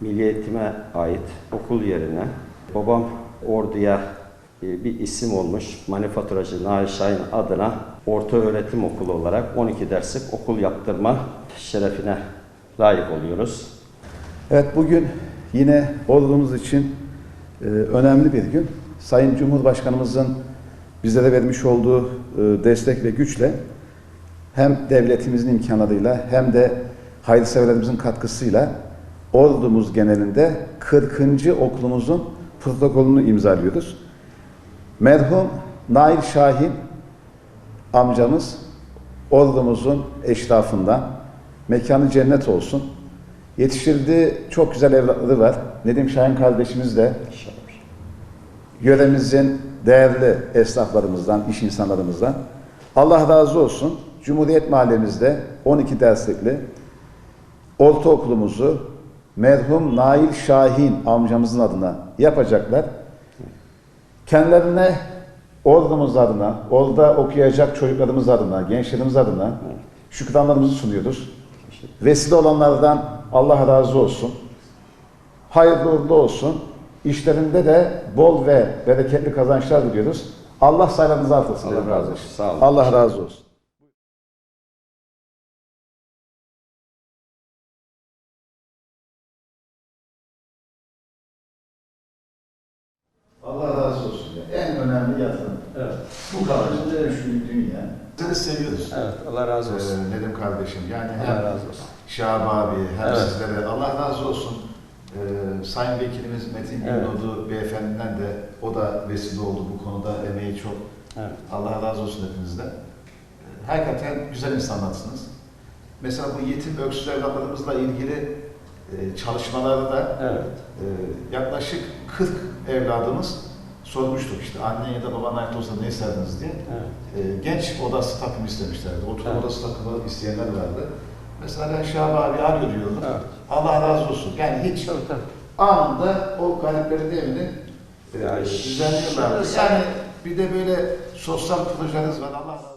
Milli Eğitim'e ait okul yerine babam orduya e, bir isim olmuş manifaturacı Nail Şahin adına orta öğretim okulu olarak 12 derslik okul yaptırma şerefine layık oluyoruz. Evet bugün yine Bolu'muz için e, önemli bir gün. Sayın Cumhurbaşkanımızın bizlere vermiş olduğu e, destek ve güçle hem devletimizin imkanlarıyla hem de hayırseverlerimizin katkısıyla ordumuz genelinde 40. okulumuzun protokolünü imzalıyoruz. Merhum Nail Şahin amcamız ordumuzun eşrafından mekanı cennet olsun. Yetiştirdiği çok güzel evlatları var. Nedim Şahin kardeşimiz de yöremizin değerli esnaflarımızdan, iş insanlarımızdan. Allah razı olsun. Cumhuriyet Mahallemizde 12 derslikli ortaokulumuzu merhum Nail Şahin amcamızın adına yapacaklar. Kendilerine ordumuz adına, orada okuyacak çocuklarımız adına, gençlerimiz adına şükranlarımızı sunuyoruz. Vesile olanlardan Allah razı olsun. Hayırlı uğurlu olsun. İşlerinde de bol ve bereketli kazançlar diliyoruz. Allah sayılarınızı artırsın. Allah razı olsun. Allah razı olsun. Yatırım. Evet. Bu kadar düşündüğün dünya. Seni seviyoruz. Evet, Allah razı olsun. Ee, Nedim kardeşim. Yani Allah hem razı olsun. Şahap abi hem Evet. sizlere Allah razı olsun. Ee, Sayın Vekilimiz Metin Evet. Gündoğdu beyefendiden de o da vesile oldu bu konuda emeği çok. Evet. Allah razı olsun hepinizden. Ee, Hakikaten güzel insanlarsınız. Mesela bu yetim öksüz evlatlarımızla ilgili e, çalışmaları da Evet. e, yaklaşık 40 evladımız sormuştuk işte anne ya da baban ayakta olsa ne isterdiniz diye. Evet. E, genç odası takımı istemişlerdi. Oturma Evet. odası takımı isteyenler vardı. Mesela Şahap abi arıyor diyordum. Evet. Allah razı olsun. Yani hiç Tabii tabii. anında o gariplerin evini e, Ya düzenliyorlardı. Yani bir de böyle sosyal projeleriniz var. Allah razı olsun.